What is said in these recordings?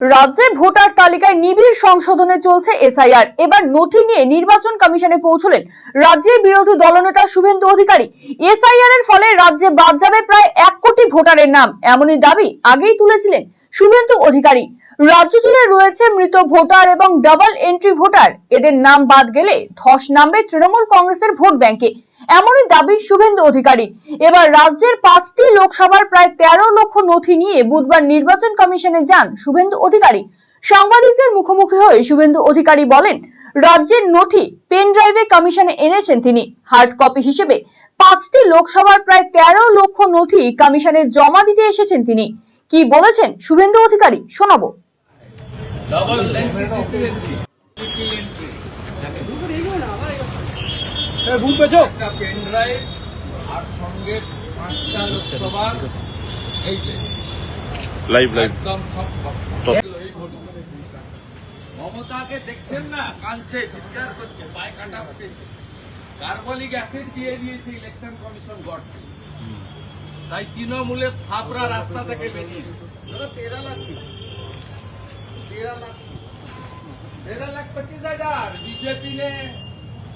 রাজ্যে ভোটার তালিকায় নিবিড় সংশোধনে চলছে এসআইআর। এবার নথি নিয়ে নির্বাচন কমিশনে পৌঁছলেন রাজ্যের বিরোধী দলনেতা শুভেন্দু অধিকারী। এসআইআর এর ফলে রাজ্যে বাদ যাবে প্রায় এক কোটি ভোটারের নাম। এমনই দাবি আগেই তুলেছিলেন শুভেন্দু অধিকারী। রাজ্য জুড়ে রয়েছে মৃত ভোটার এবং ডাবল এন্ট্রি ভোটার। এদের নাম বাদ গেলে ধস নামবে তৃণমূল কংগ্রেসের ভোট ব্যাংকে। এমনই দাবি শুভেন্দু অধিকারী। এবার রাজ্যের পাঁচটি লোকসভার প্রায় তেরো লক্ষ নথি নিয়ে বুধবার নির্বাচন কমিশনে যান শুভেন্দু অধিকারী। সাংবাদিকদের মুখোমুখি হয়ে শুভেন্দু অধিকারী বলেন, রাজ্যের নথি পেন ড্রাইভে কমিশনে এনেছেন তিনি। হার্ড কপি হিসেবে পাঁচটি লোকসভার প্রায় তেরো লক্ষ নথি কমিশনে জমা দিতে এসেছেন তিনি। কি বলেছেন শুভেন্দু অধিকারী, শোনাবো। ভুল পেছো একটা পেন ড্রাইভ আর সঙ্গে পাঁচটা লোকসভার এই যে লাইভ লাইভ একদম সব সব। এই ভোট। মমতাকে দেখছেন না কাঁদছে চিৎকার করছে পায়ে কাটা উঠেছে কার্বলিক অ্যাসিড দিয়ে দিয়েছে ইলেকশন কমিশন গড়তে তাই তৃণমূলের সাবরা রাস্তা থেকে বেরিয়েছে तेरह लाख की तेरह लाख तेरह लाख पच्चीस हजार बीजेपी ने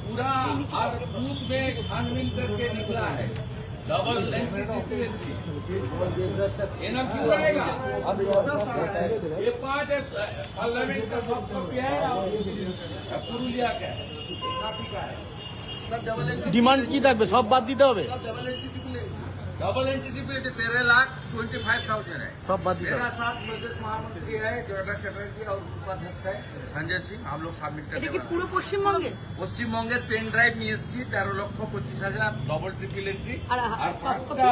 पूरा हर बूथ में छानबीन करके निकला है डबल ये नाम क्यों रहेगा इतना सारा है ये पांच पार्लियामेंट का सब कॉपी है और पुरुलिया का है काफी का है सब डबल एंट्री ডিমান্ড কি থাকবে সব বাদ দিতে হবে सब Double entry triple entry double entry पे तेरह लाख ट्वेंटी फाइव थाउजेंड है সব বাদ দিতে मेरा হবে साथ प्रदेश महामंत्री है जोरदा चटर्जी और उपाध्यक्ष है संजय सिंह हम लोग सबमिट करने वाले हैं। পুরো পশ্চিমবঙ্গে পশ্চিমবঙ্গের পেন ড্রাইভ নিয়ে এসেছি তেরো লক্ষ পঁচিশ হাজার ডবল ট্রিপল এন্ট্রি আর আর পাঁচটা